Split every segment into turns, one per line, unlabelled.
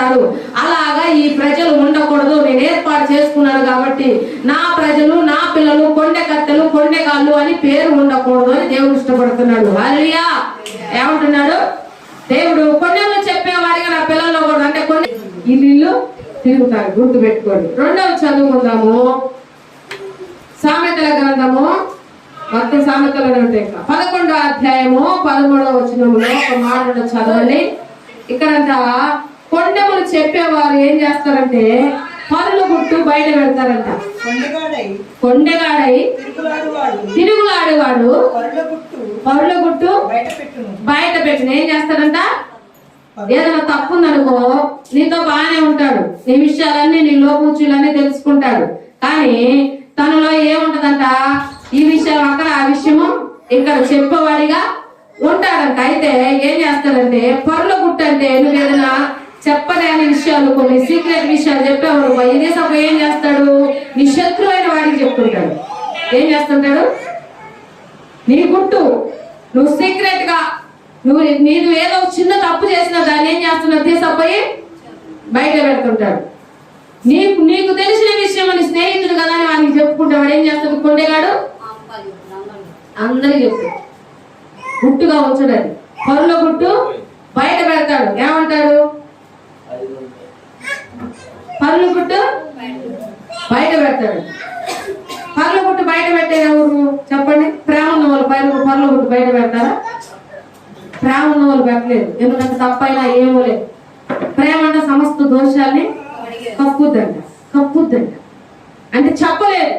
చేస్తారు అలాగా ఈ ప్రజలు ఉండకూడదు. నేను ఏర్పాటు చేసుకున్నాను కాబట్టి నా ప్రజలు నా పిల్లలు కొండె కత్తెలు కొండెగాళ్ళు అని పేరు ఉండకూడదు అని దేవుడు ఇష్టపడుతున్నాడు. అలియా ఏమంటున్నాడు? దేవుడు కొండెలు చెప్పేవాడిగా నా పిల్లల్లో కూడా అంటే కొన్ని ఇల్లు తిరుగుతారు గుర్తు పెట్టుకోండి రెండవ చదువుకుందాము. సామెతల గ్రంథము. మొత్తం సామెతలు ఉంటాయి పదకొండో అధ్యాయము పదమూడవ వచనములో ఒక మాట చదవండి. ఇక్కడంతా కొండములు చెప్పేవారు ఏం చేస్తారంటే పరుల గుట్టు బయట పెడతారంట.
కొండగాడై తిరుగులాడువాడు. పరుల గుట్టు బయట పెట్టును.
ఏం చేస్తాడంట ఏదైనా తప్పు ఉందనుకో నీతో బాగానే ఉంటాడు. నీ విషయాలన్నీ నీ లోపూచులన్నీ తెలుసుకుంటాడు. కానీ తనలో ఏముంటదంట? ఈ విషయం అక్కడ ఆ విషయము ఇక్కడ చెప్పేవాడిగా ఉంటాడంట. అయితే ఏం చేస్తాడంటే పరుల గుట్ట అంటే నువ్వు ఏదైనా చెప్పలేని విషయాలు కొన్ని సీక్రెట్ విషయాలు చెప్పేవారు. ఇదే సభ ఏం చేస్తాడు? నీ శత్రువైన వాడికి చెప్తుంటాడు. ఏం చేస్తుంటాడు? నీ గుట్టు నువ్వు సీక్రెట్గా నువ్వు నీవు ఏదో చిన్న తప్పు చేసినా దాన్ని ఏం చేస్తున్నావు తీసపోయి బయట పెడుతుంటాడు. నీకు నీకు తెలిసిన విషయం నీ స్నేహితుడు కదా అని వాడికి చెప్పుకుంటాడు ఏం చేస్తాడు? కొండేగాడు అందరికి చెప్తాడు. గుట్టుగా ఉంచడు అది. పరుల గుట్టు బయట పెడతాడు. ఏమంటాడు పరుల గుట్టు బయట పెడతాడు పర్ల గుట్టు బయట పెట్టే ఎవరు? చెప్పండి. ప్రేమ నువ్వులు వాళ్ళు పైన పర్ల గుట్టు బయట పెడతారా? ప్రేమ నువ్వులు వాళ్ళు పెట్టలేదు. ఎందుకంటే తప్పైనా ఏమో లేదు. ప్రేమ అంటే సమస్త దోషాల్ని కప్పుద్దంట కప్పుద్దంట అంటే చెప్పలేదు.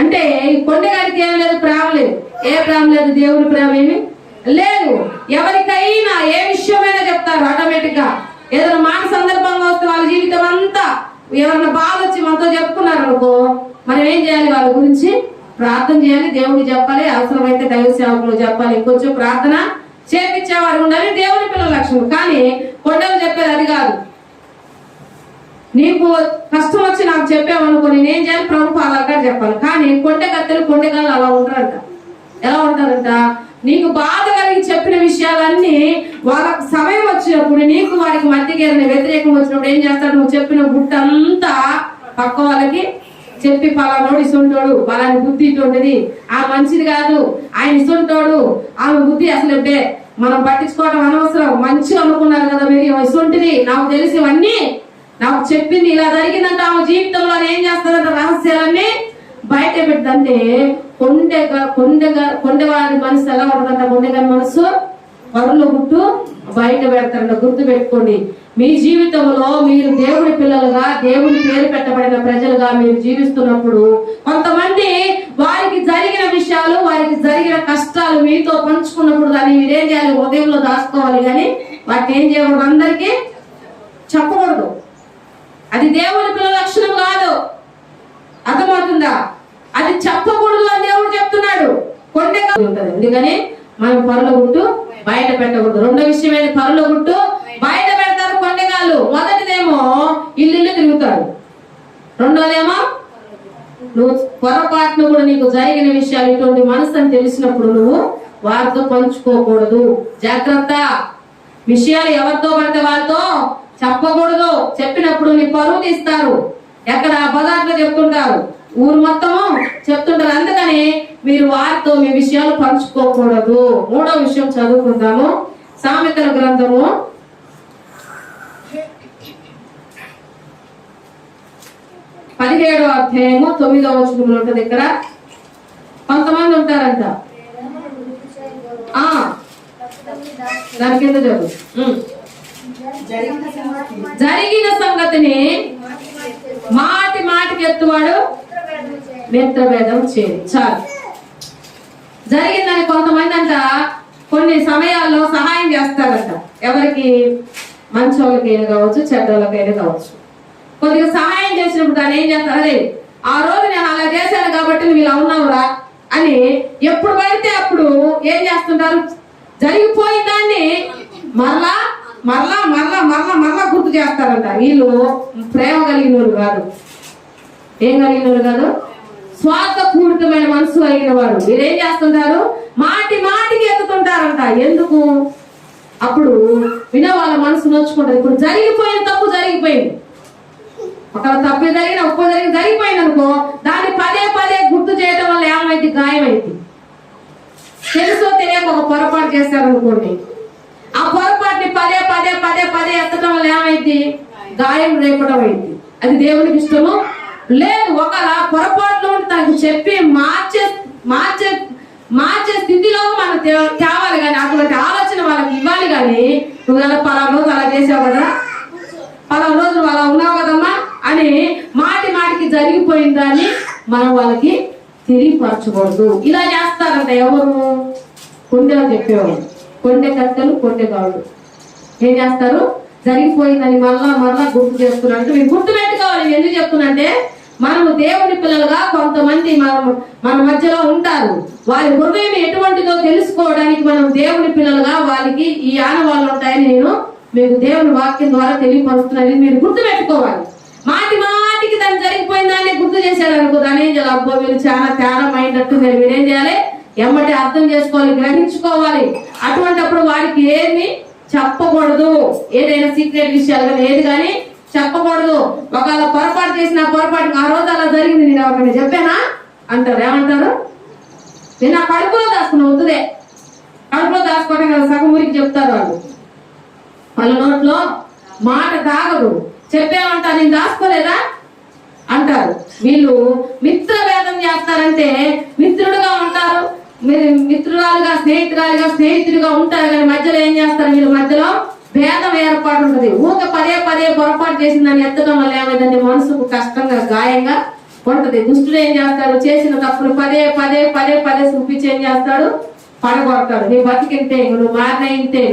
అంటే ఈ కొండగారికి ఏం లేదు? ప్రేమ లేదు. ఏ ప్రేమ లేదు? దేవుడి ప్రేమ ఏమి లేదు. ఎవరికైనా ఏ విషయమైనా చెప్తారు ఆటోమేటిక్గా. ఏదైనా మాట సందర్భంగా వస్తే వాళ్ళ జీవితం అంతా ఎవరైనా బాధ వచ్చి మనతో చెప్పుకున్నారు అనుకో మనం ఏం చేయాలి వాళ్ళ గురించి? ప్రార్థన చేయాలి దేవుడికి చెప్పాలి అవసరమైతే దైవ సేవకులు చెప్పాలి. ఇంకొంచెం ప్రార్థన చేపించేవారు ఉండాలి దేవుని పిల్లల లక్ష్యం కానీ కొండలు చెప్పేది అది కాదు. నీకు కష్టం వచ్చి నాకు చెప్పావనుకో నేనేం చేయాలి? ప్రభు అలాగా చెప్పాలి. కానీ కొండె కత్తెలు కొండెగాళ్ళు అలా ఉంటారంట. ఎలా ఉంటారంట? నీకు బాధ కలిగి చెప్పిన విషయాలన్నీ వాళ్ళకు సమయం వచ్చినప్పుడు నీకు వారికి మధ్యకి ఏదైనా వ్యతిరేకం వచ్చినప్పుడు ఏం చేస్తాడు? నువ్వు చెప్పిన గుట్టంతా పక్క వాళ్ళకి చెప్పి పలానోడు ఇసుంటోడు. పలాని బుద్ధి ఇటువంటిది. ఆ మంచిది కాదు. ఆయన ఇసుంటోడు. ఆమె బుద్ధి అసలు అంటే మనం పట్టించుకోవడం అనవసరం. మంచి అనుకున్నారు కదా మీరు. ఇసుంటిది. నాకు తెలిసి ఇవన్నీ నాకు చెప్పింది ఇలా జరిగిందంటే ఆమె జీవితంలో. ఏం చేస్తారంటే రహస్యాలన్నీ బయట పెడుతుంటే కొండగా కొండగా కొండవారి మనసు ఎలా ఉంటుందంట కొండగారి మనసు పరులు గుట్టు బయట పెడతారంట గుర్తు పెట్టుకోండి. మీ జీవితంలో మీరు దేవుడి పిల్లలుగా దేవుడి పేరు పెట్టబడిన ప్రజలుగా మీరు జీవిస్తున్నప్పుడు కొంతమంది వారికి జరిగిన విషయాలు వారికి జరిగిన కష్టాలు మీతో పంచుకున్నప్పుడు దాన్ని మీరేం చేయాలి? హృదయంలో దాచుకోవాలి. కానీ వాటిని ఏం చేయకూడదు? అందరికీ చెప్పకూడదు. అది దేవుడి పిల్లల లక్షణం కాదు. అర్థమవుతుందా? అది చెప్పకూడదు అని దేవుడు చెప్తున్నాడు. కొండే ఉంటది. అందుకని మనం పరుల గుట్టు బయట పెట్టకూడదు. రెండో విషయం ఏంటి? పరుల గుట్టు బయట పెడతారు కొండగాళ్ళు మొదటిదేమో ఇల్లు తిరుగుతారు. రెండోదేమో నువ్వు పొరపాటును కూడా నీకు జరిగిన విషయాలు ఇటువంటి మనసు అని తెలిసినప్పుడు నువ్వు వారితో పంచుకోకూడదు. జాగ్రత్త. విషయాలు ఎవరితో పడితే వాళ్ళతో చెప్పకూడదు. చెప్పినప్పుడు నీ పరువు తీస్తారు. ఎక్కడ బజార్లో చెప్తుంటారు. ఊరు మొత్తము చెప్తుంటారు. అందుకని మీరు వారితో మీ విషయాలు పంచుకోకూడదు. మూడో విషయం చదువుకుందాము. సామెతల గ్రంథము. పదిహేడో అధ్యాయము తొమ్మిదో వచనంలో ఉంటుంది ఇక్కడ. కొంతమంది ఉంటారంట. ఆ దాని కింద చదువు
జరిగిన
జరిగిన సంగతిని మాటి మాటికి ఎత్తువాడు వ్యక్తభేదం చేయదు చాలు. జరిగిందని కొంతమంది అంట కొన్ని సమయాల్లో సహాయం చేస్తారంట. ఎవరికి? మంచోళ్ళకైనా కావచ్చు చెడ్డోళ్ళకైనా కావచ్చు. కొద్దిగా సహాయం చేసినప్పుడు దాన్ని ఏం చేస్తారు? ఆ రోజు నేను అలా చేశాను కాబట్టి నువ్వు ఇలా ఉన్నావురా అని ఎప్పుడు పడితే అప్పుడు ఏం చేస్తుంటారు? జరిగిపోయిన దాన్ని మరలా మరలా మరలా మరలా మరలా గుర్తు చేస్తారంట. వీళ్ళు ప్రేమ కలిగిన కాదు. ఏం కలిగిన కాదు? స్వార్థపూరితమైన మనసు అయిన వారు. మీరేం చేస్తుంటారు? మాటి మాటికి ఎత్తుతుంటారంట ఎందుకు? అప్పుడు వినే వాళ్ళ మనసు నోచుకుంటారు ఇప్పుడు జరిగిపోయిన తప్పు జరిగిపోయింది. ఒకవేళ తప్పు జరిగిన ఉప్పు జరిగిన జరిగిపోయింది అనుకో దాన్ని పదే పదే గుర్తు చేయడం వల్ల ఏమైంది? గాయమైంది. తెలుసో తెలియక ఒక పొరపాటు చేశారనుకోండి. ఆ పొరపాటుని పదే పదే పదే పదే ఎత్తడం వల్ల ఏమైంది? గాయం రేపడం అయింది. అది దేవునికి ఇష్టము లేదు ఒకవేళ పొరపాట్లు తనకు చెప్పి మార్చే మార్చే మార్చే స్థితిలో మనం తేవాలి కానీ అటువంటి ఆలోచన వాళ్ళకి ఇవ్వాలి కానీ నువ్వు అలా పలానా రోజులు అలా చేసావు కదా. పలానా రోజులు అలా ఉన్నావు కదమ్మా అని మాటి మాటికి జరిగిపోయిందని మనం వాళ్ళకి తిరిగిపరచకూడదు ఇలా చేస్తారంట ఎవరు? కొండెలు చెప్పేవాళ్ళు. కొండె కత్తెలు కొండెగాళ్ళు ఏం చేస్తారు? జరిగిపోయిందని మళ్ళా మళ్ళా గుర్తు చేస్తున్నట్టు మీరు గుర్తు పెట్టుకోవాలి ఎందుకు చెప్తున్నా అంటే మనము దేవుని పిల్లలుగా కొంతమంది మనం మన మధ్యలో ఉంటారు. వారి హృదయం ఎటువంటిదో తెలుసుకోవడానికి మనం దేవుని పిల్లలుగా వాళ్ళకి ఈ ఆనవాళ్ళు ఉంటాయని నేను మీకు దేవుని వాక్యం ద్వారా తెలియపరుస్తున్నది మీరు గుర్తు పెట్టుకోవాలి మాటి మాటికి దాన్ని జరిగిపోయిందాన్ని గుర్తు చేశారు అనుకో దాని ఏం చేయాలి? అబ్బో మీరు చాలా తేడా అయినట్టు మీరు మీరేం చేయాలి? ఎమ్మటి అర్థం చేసుకోవాలి గ్రహించుకోవాలి. అటువంటిప్పుడు వారికి ఏమి చెప్పకూడదు. ఏదైనా సీక్రెట్ విషయాలు కానీ ఏది కానీ చెప్పకూడదు. ఒకవేళ పొరపాటు చేసిన పొరపాటు ఆ రోజు అలా జరిగింది నేను ఎవరికైనా చెప్పానా? అంటారు. ఏమంటారు? నేను నా కడుపులో దాచుకున్నా వద్దుదే కడుపులో దాచుకోవడం కదా సగం ఊరికి చెప్తారు వాళ్ళు. వాళ్ళ నోట్లో మాట తాగదు. చెప్పేమంటారు? నేను దాచుకోలేదా? అంటారు. వీళ్ళు మిత్రభేదం చేస్తారంటే మిత్రుడుగా ఉంటారు. మీరు మిత్రురాలుగా స్నేహితురాలుగా స్నేహితుడిగా ఉంటారు. కానీ మధ్యలో ఏం చేస్తారు? వీళ్ళు మధ్యలో భేదం ఏర్పాటు ఉంటుంది ఊక పదే పదే పొరపాటు చేసిందని ఎత్తడం వల్ల ఏమైందంటే మనసుకు కష్టంగా గాయంగా ఉంటుంది దుష్టుడు ఏం చేస్తాడు? చేసిన తప్పులు పదే పదే పదే పదే చూపించి ఏం చేస్తాడు? పడగొడతాడు. నీ బతికింటే నువ్వు మారిన ఇంతే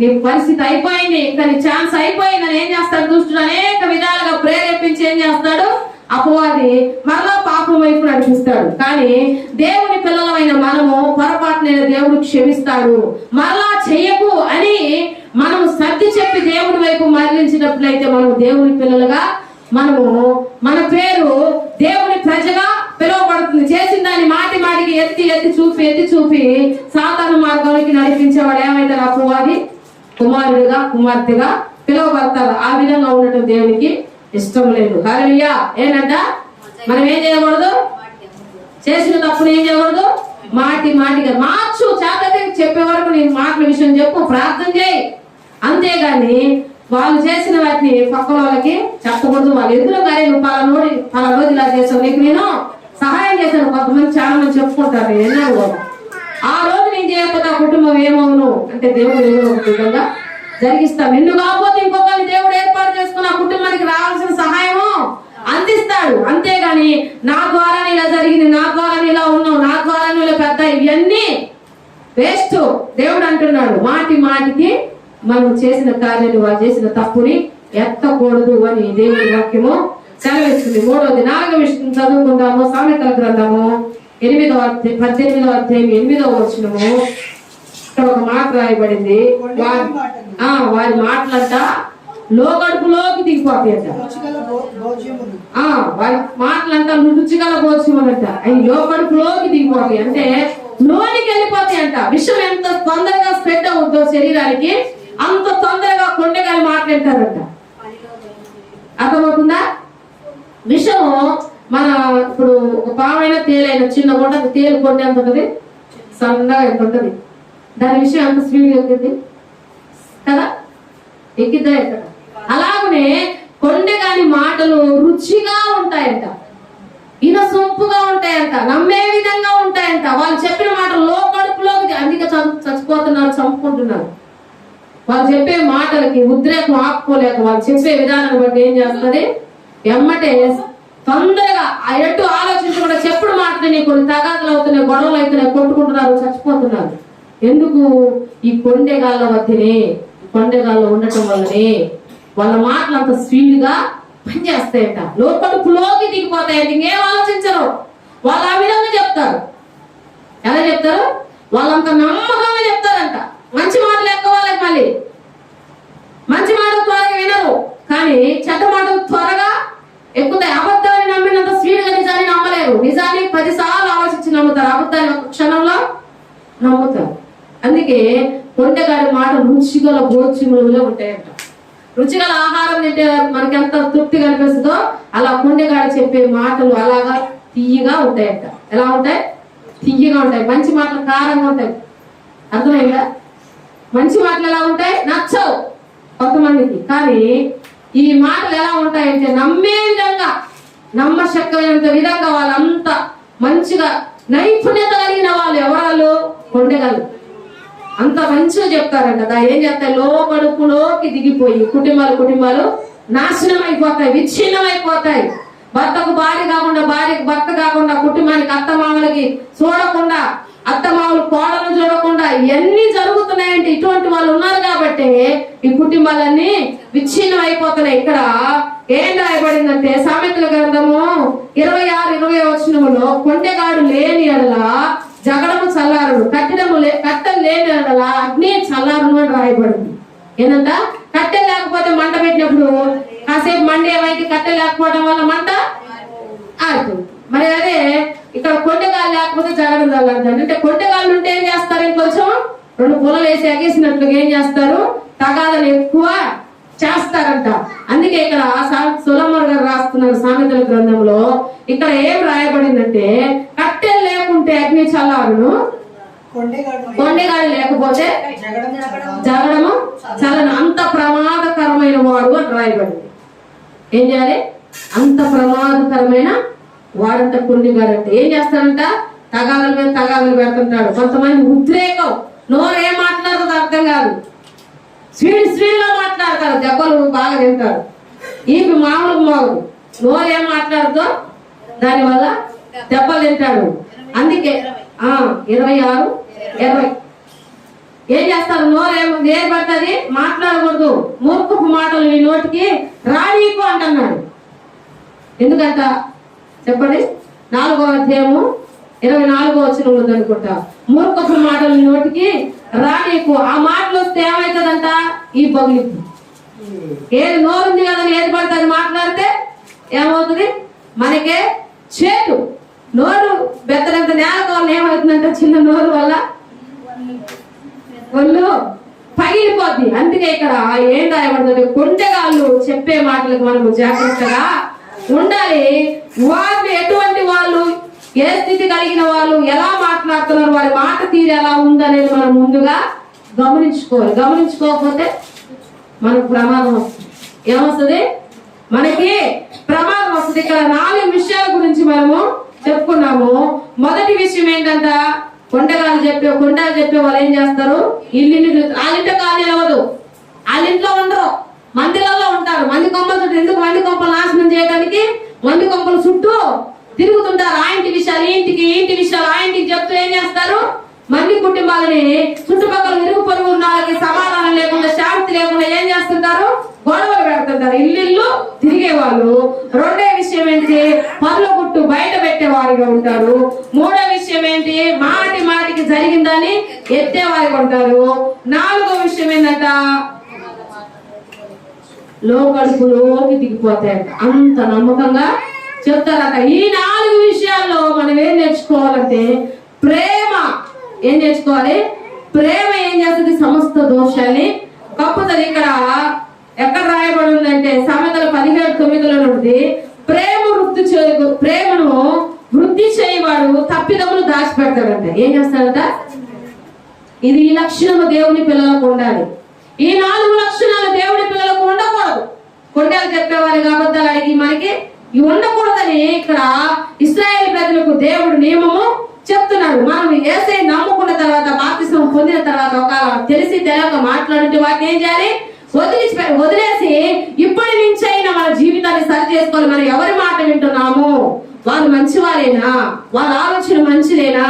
నీ పరిస్థితి అయిపోయింది. ఇంకా నీ ఛాన్స్ అయిపోయిందని ఏం చేస్తాడు దుష్టుడు? అనేక విధాలుగా ప్రేరేపించి ఏం చేస్తాడు? అపవాది మరలా పాపం వైపు నడిపిస్తాడు. కానీ దేవుని పిల్లలమైన మనము పొరపాటునైన దేవుడు క్షమిస్తాడు. మరలా చెయ్యకు అని మనము సర్ది చెప్పి దేవుడి వైపు మరణించినట్లయితే మనము దేవుని పిల్లలుగా మనము మన పేరు దేవుని ప్రజగా పిలువబడుతుంది. చేసిన దాన్ని మాటి మాటికి ఎత్తి ఎత్తి చూపి ఎత్తి చూపి సాతాను మార్గానికి నడిపించేవాడు ఏమైతారు అపవాది కుమారుడిగా కుమార్తెగా పిలువబడతారు ఆ విధంగా ఉండటం దేవునికి ఇష్టం లేదు. హరియా ఏనంట మనం ఏం చేయకూడదు? చేసిన తప్పులు ఏం చేయకూడదు? మాటి మాటిగా మార్చు చేతతే చెప్పే వరకు నేను మాటల విషయం చెప్పు ప్రార్థన చేయి. అంతేగాని వాళ్ళు చేసిన వాటిని పక్కన వాళ్ళకి చెప్పకూడదు. వాళ్ళు ఎందులో కానీ నువ్వు పలా నోడి పలా రోజు ఇలా చేసావు? నీకు నేను సహాయం చేశాను. కొంతమంది చాలా మంది చెప్పుకుంటారు. నేను ఆ రోజు నేను చేయకపోతే ఆ కుటుంబం ఏమవును? అంటే దేవుడు ఏదో ఒక విధంగా జరిగిస్తాం. నిన్ను కాకపోతే ఇంకొకరిని దేవుడు ఏర్పాటు చేసుకుని ఆ కుటుంబానికి రావాల్సిన సహాయము అందిస్తాడు. అంతేగాని నా ద్వారా ఇలా జరిగింది. నా ద్వారా ఇలా ఉన్నావు. నా ద్వారా ఇలా పెద్ద. ఇవన్నీ వేస్ట్. దేవుడు అంటున్నాడు. మాటి మాటికి మనం చేసిన కార్యాలు వాళ్ళు చేసిన తప్పుని ఎత్తకూడదు అని దేవుడి వాక్యము సెలవిస్తుంది. మూడవది నాలుగవ విషయం చదువుకుందాము సామెతల గ్రంథము ఎనిమిదవ పద్దెనిమిదవ అధ్యాయం ఎనిమిదవ వచనము. ఇక్కడ ఒక మాట రాయబడింది. వారి ఆ, వారి మాటలంట లోకడుపులోకి దిగిపోతాయట. వారి మాటలంతా రుచిగల పోచుకోమంట అవి లోపలిలోకి దిగిపోతాయి. అంటే లోనికి వెళ్ళిపోతాయి అంట విషయం ఎంత తొందరగా స్ప్రెడ్ అవుతుందో శరీరానికి అంత తొందరగా కొండగాలు మాట్లాడతారంట అర్థమవుతుందా? విషం మన ఇప్పుడు ఒక పామైన తేలైన చిన్న గుంట తేలు కొండ ఎంత ఉంటుంది? సన్నగా ఎంత ఉంటుంది? దాని విషయం ఎంత స్పీడ్ ఎక్కింది. కదా? ఎక్కిద్దా ఎక్కడ? అలాగనే కొండగాని మాటలు రుచిగా ఉంటాయంట. ఇనసొంపుగా సొంపుగా ఉంటాయంట. నమ్మే విధంగా ఉంటాయంట. వాళ్ళు చెప్పిన మాటలు లో కడుపులోకి అందుకే చ- చచ్చిపోతున్నారు చంపుకుంటున్నారు. వాళ్ళు చెప్పే మాటలకి ఉద్రేకం ఆపుకోలేక వాళ్ళు చెప్పే విధానాన్ని బట్టి ఏం చేస్తుంది? ఎమ్మటే తొందరగా ఎటు ఆలోచించకుండా చెప్పుడు మాటలని కొన్ని తగాదులు అవుతున్నాయి గొడవలు అవుతున్నాయి కొట్టుకుంటున్నారు చచ్చిపోతున్నారు. ఎందుకు? ఈ కొండెగాళ్ళ మధ్యనే కొండెగాళ్ళ ఉండటం వల్లనే వాళ్ళ మాటలు అంత స్పీడ్గా లోపల లోపడుపులోకి దిగిపోతాయంట ఇంకేం ఆలోచించరు. వాళ్ళు ఆ విధంగా చెప్తారు. ఎలా చెప్తారు? వాళ్ళంత నమ్మకంగా చెప్తారంట. మంచి మాటలు ఎక్కువ వాళ్ళకి మళ్ళీ. మంచి మాటలు త్వరగా వినరు. కానీ చెడ్డ మాటలు త్వరగా ఎక్కుతాయి. అబద్ధాన్ని నమ్మినంత స్పీడ్గా నిజాన్ని నమ్మలేరు. నిజాన్ని పదిసార్లు ఆలోచించి నమ్ముతారు. అబద్ధాన్ని ఒక క్షణంలో నమ్ముతారు. అందుకే కొండగారి మాట రుచిగల గోచిములుగా ఉంటాయంట. రుచిగల ఆహారం తింటే మనకి ఎంత తృప్తి కనిపిస్తుందో అలా కొండగాడ చెప్పే మాటలు అలాగా తీయగా ఉంటాయంట. ఎలా ఉంటాయి? తీయగా ఉంటాయి. మంచి మాటలు కారంగా ఉంటాయి. అర్థమైందా? మంచి మాటలు ఎలా ఉంటాయి? నచ్చవు కొంతమందికి. కానీ ఈ మాటలు ఎలా ఉంటాయంటే నమ్మే విధంగా నమ్మశక్యమైనంత విధంగా వాళ్ళంతా మంచిగా నైపుణ్యత కలిగిన వాళ్ళు ఎవరాలు కొండగలు. అంత మంచిగా చెప్తారంట. దా ఏం చేస్తాయి? లోపడుపులోకి దిగిపోయి కుటుంబాలు కుటుంబాలు నాశనం అయిపోతాయి విచ్ఛిన్నం అయిపోతాయి భర్తకు భార్య కాకుండా భార్యకు భర్త కాకుండా కుటుంబానికి అత్తమామలకి చూడకుండా అత్తమామలు కోడలు చూడకుండా ఇవన్నీ జరుగుతున్నాయంటే ఇటువంటి వాళ్ళు ఉన్నారు కాబట్టి ఈ కుటుంబాలన్నీ విచ్ఛిన్నం అయిపోతున్నాయి. ఇక్కడ ఏం రాయబడిందంటే సామెతల గ్రంథము ఇరవై ఆరు ఇరవై వచ్చినములో కొండెగాడు లేని ఎడల జగడము చల్లారుడు కట్టడము లే కట్టెలు లేని ఎడల అగ్ని చల్లారును అని రాయబడింది. ఏంటంట కట్టె లేకపోతే మంట పెట్టినప్పుడు కాసేపు మండే వైపు కట్టె లేకపోవడం వల్ల మంట ఆడుతుంది మరి అదే ఇక్కడ కొండగాలు లేకపోతే జగడం చల్లారుతుంది అంటే కొండగాళ్ళు ఉంటే ఏం చేస్తారు? ఇంకొంచెం రెండు పొలలు వేసి ఎగేసినట్లుగా ఏం చేస్తారు? తగాదలు ఎక్కువ చేస్తారంట. అందుకే ఇక్కడ సులమర్ గారు రాస్తున్నారు సామెతల గ్రంథంలో ఇక్కడ ఏం రాయబడిందంటే కట్టెలు లేకుంటే అగ్ని చల్లారును.
కొండగాడు
లేకపోతే
జగడము
జరగడము చలన అంత ప్రమాదకరమైన వాడు అని రాయబడింది. ఏం చేయాలి? అంత ప్రమాదకరమైన వాడంట గారంట ఏం చేస్తాడంట తగాదల మీద తగాదలు పెడుతుంటాడు కొంతమంది ఉద్రేకం. నోరు ఏం మాట్లాడుతుందో అర్థం కాదు. స్వీడ్ స్వీట్లో మాట్లాడతారు. దెబ్బలు బాగా తింటారు. ఈమె మామూలు మామూలు నోరు ఏం మాట్లాడుతో దానివల్ల దెబ్బలు తింటాడు అందుకే ఇరవై ఆరు ఇరవై. ఏం చేస్తారు? నోరు ఏం ఏం పడుతుంది మాట్లాడకూడదు. మూర్ఖపు మాటలు నీ నోటికి రానీకు అంటున్నాడు ఎందుకంట? చెప్పండి? నాలుగో అధ్యాయము ఇరవై నాలుగో వచ్చిన ఉందనుకుంటా మూర్ఖపు మాటలు నీ నోటికి రానీకు ఆ మాటలు వస్తే ఏమవుతుందంట ఈ పగులిద్ది ఏది నోరుంది కదా అని ఏది పడుతుంది మాట్లాడితే ఏమవుతుంది? మనకే చేటు. నోరు బెత్తడంత నేల వల్ల ఏమవుతుందంటే? చిన్న నోరు వల్ల? ఒళ్ళు పగిలిపోద్ది. అందుకే ఇక్కడ ఏం రాయబడుతుంది కొండగాళ్ళు చెప్పే మాటలకు మనము జాగ్రత్తగా ఉండాలి. వాళ్ళు ఎటువంటి వాళ్ళు ఏ స్థితి కలిగిన వాళ్ళు ఎలా మాట్లాడుతున్నారు వారి మాట తీరు ఎలా ఉందనేది మనం ముందుగా గమనించుకోవాలి. గమనించుకోకపోతే మనకు ప్రమాదం వస్తుంది. ఏమొస్తుంది? మనకి ప్రమాదం వస్తుంది. ఇక్కడ నాలుగు విషయాల గురించి మనము చెప్పుకున్నాము. మొదటి విషయం ఏంటంట? కొండగాలు చెప్పే కొండలు చెప్పే వాళ్ళు ఏం చేస్తారు? ఇల్లు ఇల్లు వాళ్ళింట అవ్వదు. వాళ్ళ వాళ్ళింట్లో ఉండరు. మందిలలో ఉంటారు. మంది కొమ్మల ఎందుకు మంది కొంపలు నాశనం చేయడానికి మంది కొంపల చుట్టూ తిరుగుతుంటారు. ఆ ఇంటి విషయాలు ఇంటికి ఇంటి విషయాలు ఆ ఇంటికి చెప్తూ ఏం చేస్తారు? మంది కుటుంబాలని చుట్టుపక్కల ఇరుగు పొరుగు ఉన్న వాళ్ళకి సమాధానం లేకుండా శాంతి లేకుండా ఏం చేస్తుంటారు? గొడవలు పెడుతుంటారు. ఇల్లు ఇల్లు తిరిగే వాళ్ళు. రెండో విషయం ఏంటి? పనుల గుట్టు బయట పెట్టేవారిగా ఉంటారు. మూడో విషయం ఏంటి? మాటి మాటికి జరిగిందని ఎత్తేవారిగా ఉంటారు. నాలుగో విషయం ఏంటంట? లోకడుపులోకి దిగిపోతాయంట అంత నమ్మకంగా చెప్తారట. ఈ నాలుగు విషయాల్లో మనం ఏం నేర్చుకోవాలంటే ప్రేమ. ఏం నేర్చుకోవాలి? ప్రేమ ఏం చేస్తుంది? సమస్త దోషాన్ని కప్పుతుంది. ఇక్కడ ఎక్కడ రాయబడి ఉందంటే సామెతల పదిహేడు తొమ్మిదిలో ఉంటుంది ప్రేమ వృత్తి చే ప్రేమను వృద్ధి చేయవాడు తప్పిదములు దాచిపెడతాడంట. ఏం చేస్తాడంట? ఇది లక్షణము దేవుని పిల్లలకు ఉండాలి. ఈ నాలుగు లక్షణాలు దేవుడి పిల్లలకు ఉండకూడదు. కొండలు చెప్పేవారికి అబద్ధాలు అడిగి మనకి ఇవి ఉండకూడదని ఇక్కడ ఇస్రాయేల్ ప్రజలకు దేవుడు నియమము చెప్తున్నాడు. మనం ఏసై నమ్ముకున్న తర్వాత బాప్తిసం పొందిన తర్వాత ఒక తెలిసి తెలియక మాట్లాడుతూ వాటిని ఏం చేయాలి? వదిలేసి వదిలేసి ఇప్పటి నుంచి అయినా మన జీవితాన్ని సరి చేసుకోవాలి. మనం ఎవరి మాట వింటున్నాము? వాళ్ళు మంచివారేనా? వాళ్ళ ఆలోచన మంచిదేనా?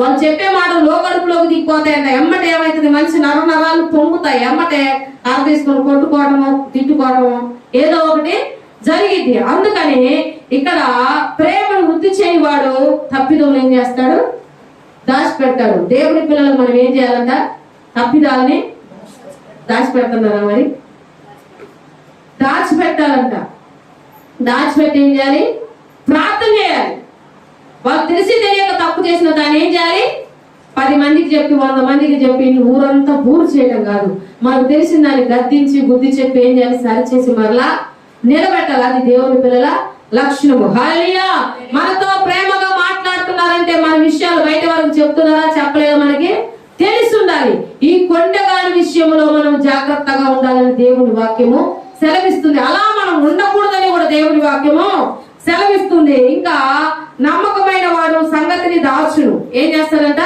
వాళ్ళు చెప్పే మాటలు లోకడుపులోకి దిగిపోతాయంట. ఎమ్మట ఏమైతుంది? మంచి నర నరాలు పొంగుతాయి. ఎమ్మటే కారు తీసుకొని కొట్టుకోవడము తిట్టుకోవడము ఏదో ఒకటి జరిగింది అందుకని ఇక్కడ ప్రేమను వృద్ధి చేయవాడు తప్పిదం ఏం చేస్తాడు? దాచిపెడతాడు. దేవుని పిల్లలు మనం ఏం చేయాలంట? తప్పిదాలని దాచిపెడుతున్నారా మరి? దాచిపెట్టాలంట. దాచిపెట్టి ఏం చేయాలి? ప్రార్థన చేయాలి. వాళ్ళు తెలిసి తెలియక తప్పు చేసిన దాన్ని ఏం చేయాలి? పది మందికి చెప్పి వంద మందికి చెప్పి ఊరంతా బూరు చేయడం కాదు. మనకు తెలిసిన దాన్ని గద్దించి బుద్ధి చెప్పి ఏం చేయాలి? సరిచేసి మరలా నిలబెట్టాలి. అది దేవుని పిల్లల లక్షణము. హల్లెలూయా! మనతో ప్రేమగా మాట్లాడుతున్నారంటే మన విషయాలు బయట వాళ్ళకి చెప్తున్నారా? చెప్పలేదా మనకి? తెలిసి ఉండాలి. ఈ కొండగాని విషయంలో మనం జాగ్రత్తగా ఉండాలని దేవుని వాక్యము సెలవిస్తుంది. అలా మనం ఉండకూడదని కూడా దేవుని వాక్యము సెలవిస్తుంది. ఇంకా నమ్మకమైన వారు సంగతిని దాచును ఏం చేస్తారంట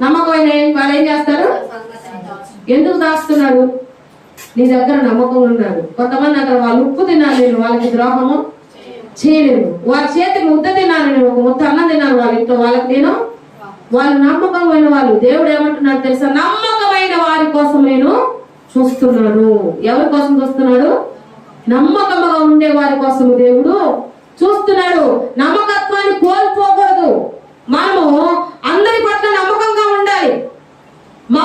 నమ్మకమైన వాళ్ళు ఏం చేస్తారు? ఎందుకు దాస్తున్నారు నీ దగ్గర నమ్మకం ఉన్నాడు కొంతమంది అంటారు వాళ్ళు ఉప్పు తిన్నాను నేను వాళ్ళకి ద్రోహము చేయలేను వాళ్ళ చేతికి ముద్ద తిన్నాను నేను ఒక ముద్ద అన్నం తిన్నాను వాళ్ళ ఇంట్లో వాళ్ళకి నేను. వాళ్ళు నమ్మకమైన వాళ్ళు. దేవుడు ఏమంటున్నాడు తెలుసా? నమ్మకమైన వారి కోసం నేను చూస్తున్నాను. ఎవరి కోసం చూస్తున్నాడు? నమ్మకముగా ఉండే వారి కోసం దేవుడు చూస్తున్నాడు. నమ్మకత్వాన్ని కోల్పోకూడదు. మనము అందరి పట్ల నమ్మకంగా ఉండాలి.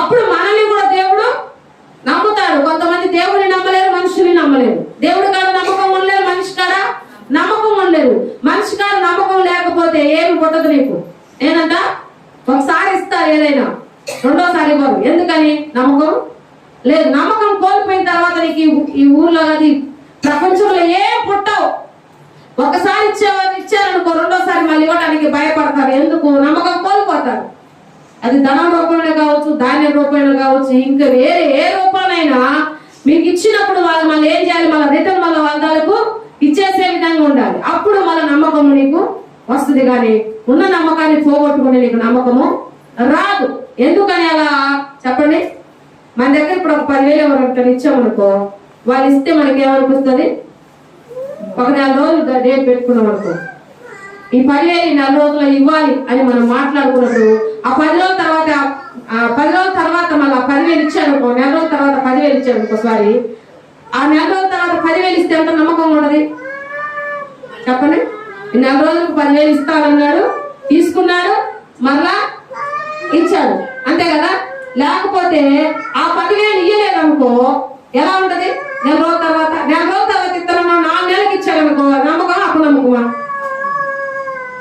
అప్పుడు మనల్ని కూడా దేవుడు నమ్ముతాడు. కొంతమంది దేవుడిని నమ్మలేరు మనుషుల్ని నమ్మలేరు. దేవుడి కాడ నమ్మకం ఉండలేరు మనిషి కాడ? నమ్మకం ఉండలేరు. మనిషి కాడ నమ్మకం లేకపోతే ఏమి పుట్టదు నీకు. ఏనంత ఒకసారి ఇస్తారు ఏదైనా. రెండోసారి ఇవ్వరు ఎందుకని? నమ్మకం లేదు. నమ్మకం కోల్పోయిన తర్వాత నీకు ఈ- ఈ ఊర్లో అది ప్రపంచంలో ఏం పుట్టవు. ఒకసారి ఇచ్చేవారు ఇచ్చారనుకో రెండోసారి మళ్ళీ ఇవ్వడానికి భయపడతారు. ఎందుకు? నమ్మకం కోల్పోతారు. అది ధనం రూపంలో కావచ్చు ధాన్య రూపంలో కావచ్చు ఇంకా వేరే ఏ రూపంలోనైనా మీకు ఇచ్చినప్పుడు వాళ్ళు మళ్ళీ ఏం చేయాలి? మళ్ళీ రిటర్న్ మళ్ళీ వాళ్ళకు ఇచ్చేసే విధంగా ఉండాలి. అప్పుడు మళ్ళీ నమ్మకం నీకు వస్తుంది కానీ ఉన్న నమ్మకాన్ని పోగొట్టుకునే నీకు నమ్మకము రాదు. ఎందుకని అలా? చెప్పండి. మన దగ్గర ఇప్పుడు ఒక పదివేలు ఎవరు ఇచ్చామనుకో వాళ్ళు ఇస్తే మనకి ఏమనిపిస్తుంది ఒక నెల రోజులు డేట్ పెట్టుకున్నాం అనుకో. ఈ పదివేలు ఈ నెల రోజుల్లో ఇవ్వాలి అని మనం మాట్లాడుకున్నప్పుడు ఆ పది రోజుల తర్వాత ఆ పది రోజుల తర్వాత మళ్ళీ ఆ పదివేలు ఇచ్చానుకో నెల రోజుల తర్వాత పదివేలు ఇచ్చాడు అనుకో సారీ ఆ నెల రోజుల తర్వాత పదివేలు ఇస్తే ఎంత నమ్మకం ఉండదు చెప్పండి. ఈ నెల రోజులకు పదివేలు ఇస్తానన్నాడు తీసుకున్నాడు మరలా ఇచ్చాడు. అంతే కదా? లేకపోతే ఆ పదివేలు ఇయ్యలేదనుకో ఎలా ఉంటది? నెల రోజుల తర్వాత నెల రోజుల తర్వాత ఇస్తాను నాలుగు నెలలకు ఇచ్చాడు నమ్మకం అప్పు నమ్మకమా?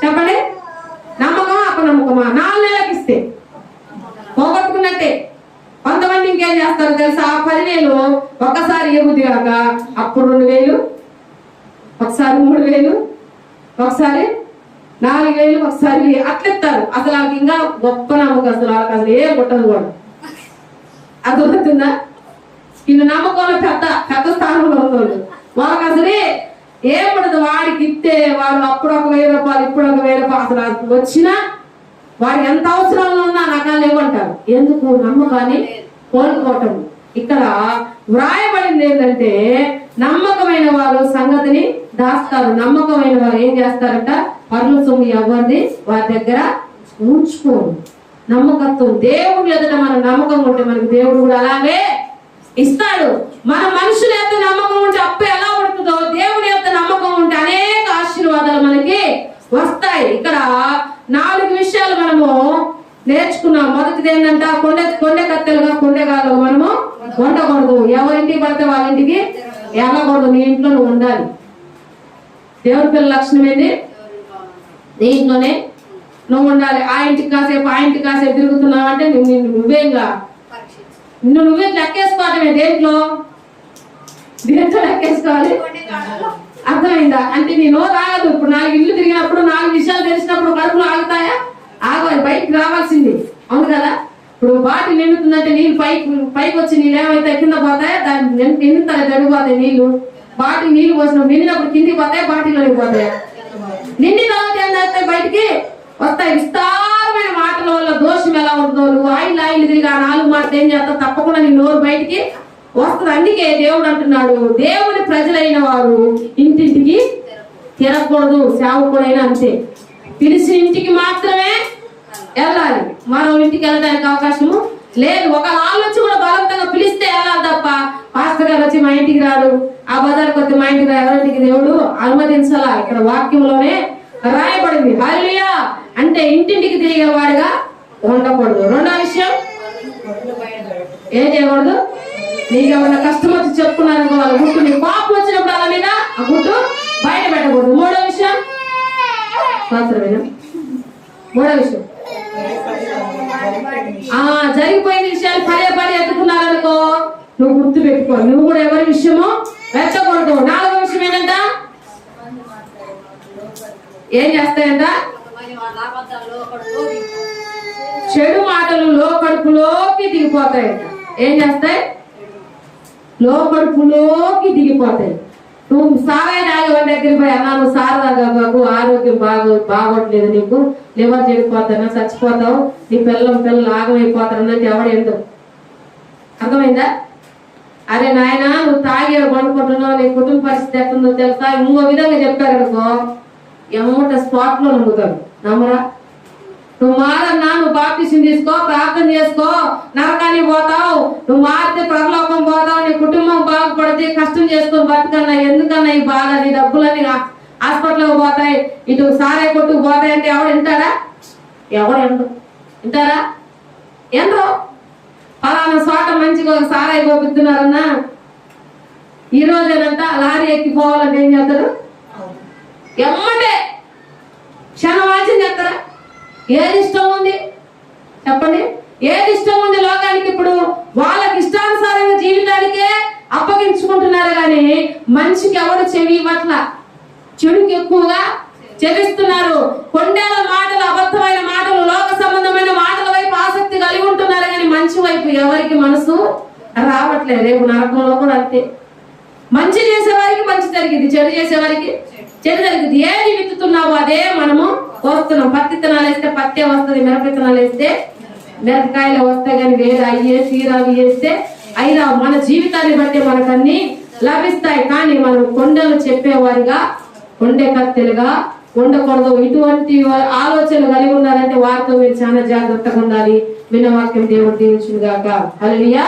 చెప్పండి. నమ్మకం నమ్మకమా? నాలుగు నెలలకు ఇస్తే. పోగొట్టుకున్నట్టే. కొంతమంది ఇంకేం చేస్తారు తెలుసా? పదివేలు ఒక్కసారి ఇవ్వద్దు కాక అప్పుడు రెండు వేలు ఒకసారి మూడు వేలు ఒకసారి నాలుగు వేలు ఒకసారి అట్లెత్తారు అసలు వాళ్ళకి ఇంకా గొప్ప నమ్మకం అసలు. వాళ్ళకి అసలు ఏం కొట్టదు కూడా. అర్థమవుతుందా? ఇన్ని నమ్మకంలో పెద్ద పెద్ద స్థానంలో ఉన్నోళ్ళు వాళ్ళకి అసలే ఏం పడదు వాడికి ఇస్తే వాళ్ళు అప్పుడు ఒక వెయ్యి రూపాయలు ఇప్పుడు ఒక వెయ్యి రూపాయలు. అసలు వచ్చినా వాడు ఎంత అవసరంలో ఉన్నా నాకు లేవంటారు. ఎందుకు? నమ్మకాన్ని కోల్పోవటం. ఇక్కడ వ్రాయబడింది ఏంటంటే నమ్మకమైన వారు సంగతిని దాస్తారు. నమ్మకమైన వారు ఏం చేస్తారంట? పనుల సొమ్ము ఎవరిది వారి దగ్గర ఉంచుకోరు నమ్మకత్వం. దేవుడు ఎదుట మన నమ్మకం ఉంటే మనకి దేవుడు కూడా అలాగే ఇస్తాడు. మన మనుషుల యొక్క నమ్మకం ఉంటే అప్పు ఎలా పడుతుందో దేవుని యొక్క నమ్మకం ఉంటే అనేక ఆశీర్వాదాలు మనకి వస్తాయి. ఇక్కడ నాలుగు విషయాలు మనము నేర్చుకున్నాం. మొదటిది ఏంటంట కొండ కొండ కత్తెలుగా కొండగాలు మనము ఉండకూడదు. ఎవరింటికి పడితే వాళ్ళ ఇంటికి వెళ్ళకూడదు. నీ ఇంట్లో నువ్వు ఉండాలి. దేవుడి పిల్ల లక్షణం ఏంది? నీ ఇంట్లోనే నువ్వు ఉండాలి. ఆ ఇంటికి కాసేపు ఆ ఇంటికి కాసేపు తిరుగుతున్నావు అంటే నువ్వు నువ్వేంగా? నిన్ను నువ్వే లెక్కేసుకోవటమే దేంట్లో? దేంట్లో లెక్కేసుకోవాలి? అర్థమైందా? అంటే నీ నోరు ఆగదు. ఇప్పుడు నాలుగు ఇల్లు తిరిగినప్పుడు నాలుగు విషయాలు తెలిసినప్పుడు కడుపులు ఆగుతాయా? ఆగాలి బయటకు రావాల్సింది. అవును కదా? ఇప్పుడు బాటిల్ నిండుతుందంటే నీళ్ళు పైకి పైకి వచ్చి నీళ్ళు ఏమైతే కింద పోతాయా? దాన్ని నిండుతాయి? తడిపోతాయి నీళ్ళు బాటిల్ నీళ్ళు పోసిన నిండినప్పుడు కిందికి పోతాయా? బాటిల్లోకి పోతాయా? నిండి తర్వాత ఏం చేస్తాయి బయటికి? వస్తాయి. విస్తారమైన మాటల వల్ల దోషం ఎలా ఉంటుందో నువ్వు ఆయిల్ ఆయిల్ తిరిగి ఆ నాలుగు మాటలు ఏం చేస్తా తప్పకుండా నీ నోరు బయటికి వస్తుంది. అందుకే దేవుడు అంటున్నాడు దేవుని ప్రజలైన వారు ఇంటింటికి తిరగకూడదు సేవకుడైనా అంతే. పిలిచిన ఇంటికి మాత్రమే వెళ్ళాలి. మరో ఇంటికి వెళ్ళడానికి అవకాశం లేదు. ఒక ఆలోచన కూడా బలవంతంగా పిలిస్తే వెళ్ళాలి తప్ప పాస్టర్ గారు వచ్చి మా ఇంటికి రాడు ఆ బజార్కి వచ్చి మా ఇంటికి రా ఎవరింటికి? దేవుడు అనుమతించాలా? ఇక్కడ వాక్యంలోనే రాయబడింది. హల్లెలూయా! అంటే ఇంటింటికి తిరిగేవాడుగా ఉండకూడదు. రెండో విషయం ఏం చేయకూడదు? నీకు ఏమన్నా కష్టం వచ్చి చెప్పుకున్నారనుకో వాళ్ళ గుట్టు నీకు పాపం వచ్చినప్పుడు అలా మీద ఆ గుట్టు బయట పెట్టకూడదు. మూడో విషయం మాత్రమేనా? మూడో విషయం. ఆ జరిగిపోయిన విషయాలు పదే పదే ఎత్తుకున్నారనుకో పెట్టుకో. నువ్వు కూడా ఎవరి విషయమో వెచ్చకూడదు నాలుగో విషయం ఏంటంటే ఏం చేస్తాయంట? చెడు మాటలు లోకడుపులోకి దిగిపోతాయంట. ఏం చేస్తాయి? లోకడుపులోకి దిగిపోతాయి. నువ్వు సారాయి తాగేవాడి దగ్గరికి పోయి అన్నా నువ్వు సారా ఆరోగ్యం బాగో బాగోట్లేదు నీకు. లివర్ చెడిపోతానా చచ్చిపోతావు. నీ పిల్లలు పిల్లలు ఆగమైపోతారన్నట్టు ఎవడు అర్థమైందా? అరే నాయన నువ్వు తాగి పండుకుంటున్నావు నీ కుటుంబ పరిస్థితి ఎట్టుందో తెలుసా? ఇంకో విధంగా చెప్పారనుకో ఎమ్మట స్పాట్లో నమ్ముతారు. నమ్మరా? నువ్వు మారన్నా నువ్వు బాప్టిషన్ తీసుకో ప్రార్థన చేసుకో నరకానికి పోతావు. నువ్వు మారితే పరలోకం పోతావు నీ కుటుంబం బాగుపడితే కష్టం చేసుకొని బతుకన్నా ఎందుకన్నా ఈ బాధ నీ డబ్బులని హాస్పిటల్కి పోతాయి ఇటు సారే కొట్టుకు పోతాయి అంటే ఎవడు వింటాడా? ఎవరు ఎండు వింటారా? ఎండ్రు పలానా చోట మంచిగా ఒక సారాయి పోపిస్తున్నారన్నా ఈ రోజేనంట లారీ ఎక్కిపోవాలంటే ఏం చేస్తారు? ఎమ్మటే క్షణవాచం చేస్తారా? ఏది ఇష్టం ఉంది? చెప్పండి. ఏది ఇష్టం ఉంది లోకానికి ఇప్పుడు? వాళ్ళకి ఇష్టానుసారంగా జీవితానికే అప్పగించుకుంటున్నారు కానీ మనిషికి ఎవరు చెవి ఇవ్వట్ల? చెడుకి ఎక్కువగా చెవిస్తున్నారు. కొండేల మాటలు అబద్ధమైన మాటలు లోక సంబంధమైన మాటల వైపు ఆసక్తి కలిగి ఉంటున్నారు కానీ మంచి వైపు ఎవరికి మనసు రావట్లేదు. రేపు నరకంలో కూడా అంతే. మంచి చేసేవారికి మంచి జరిగింది చెడు చేసేవారికి చెడు ఏది విత్తుతున్నావో అదే మనము కోస్తున్నాం పత్తి విత్తనాలు వేస్తే పత్తే వస్తుంది మిరప విత్తనాలు వేస్తే మిరపకాయలు వస్తాయి కానీ వేరే అయ్యే సీరాలు వేస్తే అయినా మన జీవితాన్ని బట్టి మనకన్నీ లభిస్తాయి. కానీ మనం కొండలు చెప్పేవారిగా కొండే కత్తెలుగా ఉండకూడదు. ఇటువంటి ఆలోచనలు కలిగి ఉన్నారంటే వారితో మీరు చాలా జాగ్రత్తగా ఉండాలి. విన్నవాక్యం దేవుడు దీవించుగాక హల్లెలూయా.